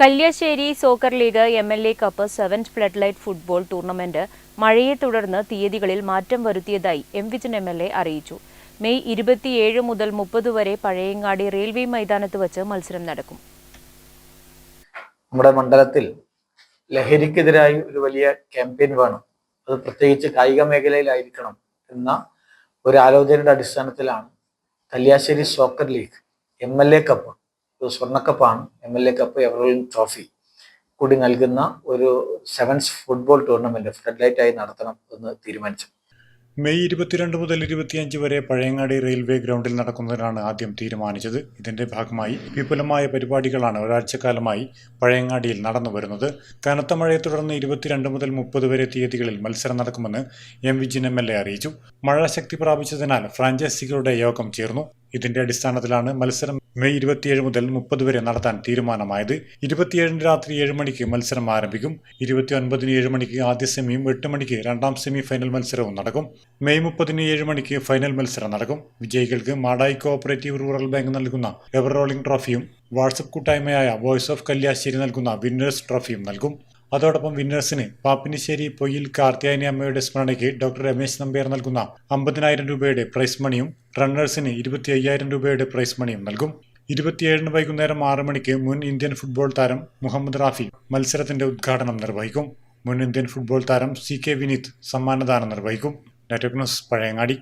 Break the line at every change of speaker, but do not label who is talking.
Kalliasseri soccer league M L A cup seventh flood light football tournament മഴയെ തുടർന്ന് തീയതികളിൽ മാറ്റം വരുത്തിയതായി M Vijin M L A അറിയിച്ചു. May ഇരുപത്തിയേഴ് മുതൽ മുപ്പത് വരെ പഴയങ്ങാടി റെയിൽവേ മൈതാനത്ത് വച്ച് മത്സരം നടക്കും.
നമ്മുടെ മണ്ഡലത്തിൽ ലഹരിക്കെതിരായി ഒരു വലിയ ക്യാമ്പയിൻ വേണം. അത് പ്രത്യേകിച്ച് കായിക മേഖലയിലായിരിക്കണം എന്ന ഒരു ആലോചനയുടെ അടിസ്ഥാനത്തിലാണ് Kalliasseri soccer league M L A cup സ്വർണക്കപ്പാണ്. M L A cup ever rolling trophy കൂടി നൽകുന്ന ഒരു sevens football tournament flood light ആയി നടത്തണം എന്ന് തീരുമാനിച്ചു.
മെയ് ഇരുപത്തിരണ്ട് മുതൽ ഇരുപത്തിയഞ്ച് വരെ പഴയങ്ങാടി റെയിൽവേ ഗ്രൗണ്ടിൽ നടക്കുന്നതിനാണ് ആദ്യം തീരുമാനിച്ചത്. ഇതിന്റെ ഭാഗമായി വിപുലമായ പരിപാടികളാണ് ഒരാഴ്ചക്കാലമായി പഴയങ്ങാടിയിൽ നടന്നു വരുന്നത്. കനത്ത മഴയെ തുടർന്ന് ഇരുപത്തിരണ്ട് മുതൽ മുപ്പത് വരെ തീയതികളിൽ മത്സരം നടക്കുമെന്ന് M Vijin M L A അറിയിച്ചു. മഴ ശക്തി പ്രാപിച്ചതിനാൽ ഫ്രാഞ്ചൈസികളുടെ യോഗം ചേർന്നു. ഇതിന്റെ അടിസ്ഥാനത്തിലാണ് മത്സരം മെയ് ഇരുപത്തിയേഴ് മുതൽ മുപ്പത് വരെ നടത്താൻ തീരുമാനമായത്. ഇരുപത്തിയേഴിന് രാത്രി ഏഴ് മണിക്ക് മത്സരം ആരംഭിക്കും. ഇരുപത്തിയൊൻപതിന് ഏഴ് മണിക്ക് ആദ്യ സെമിയും എട്ട് മണിക്ക് രണ്ടാം സെമി ഫൈനൽ മത്സരവും നടക്കും. മെയ് മുപ്പതിന് ഏഴ് മണിക്ക് ഫൈനൽ മത്സരം നടക്കും. വിജയികൾക്ക് മാടായി കോഓപ്പറേറ്റീവ് റൂറൽ ബാങ്ക് നൽകുന്ന എവർ റോളിംഗ് ട്രോഫിയും വാട്സപ്പ് കൂട്ടായ്മയായ വോയിസ് ഓഫ് കല്യാശ്ശേരി നൽകുന്ന വിന്നേഴ്സ് ട്രോഫിയും നൽകും. അതോടൊപ്പം വിന്നേഴ്സിന് പാപ്പിനിശ്ശേരി പൊയ്യിൽ കാർത്തിയായനി അമ്മയുടെ സ്മരണയ്ക്ക് ഡോക്ടർ രമേശ് നമ്പ്യാർ നൽകുന്ന അമ്പതിനായിരം രൂപയുടെ പ്രൈസ് മണിയും റണ്ണേഴ്സിന് ഇരുപത്തി അയ്യായിരം രൂപയുടെ പ്രൈസ് മണിയും നൽകും. ഇരുപത്തിയേഴിന് വൈകുന്നേരം ആറ് മണിക്ക് മുൻ ഇന്ത്യൻ ഫുട്ബോൾ താരം മുഹമ്മദ് റാഫി മത്സരത്തിന്റെ ഉദ്ഘാടനം നിർവഹിക്കും. മുൻ ഇന്ത്യൻ ഫുട്ബോൾ താരം സി കെ വിനീത് സമ്മാനദാനം നിർവഹിക്കും. Network news Pazhayangadi.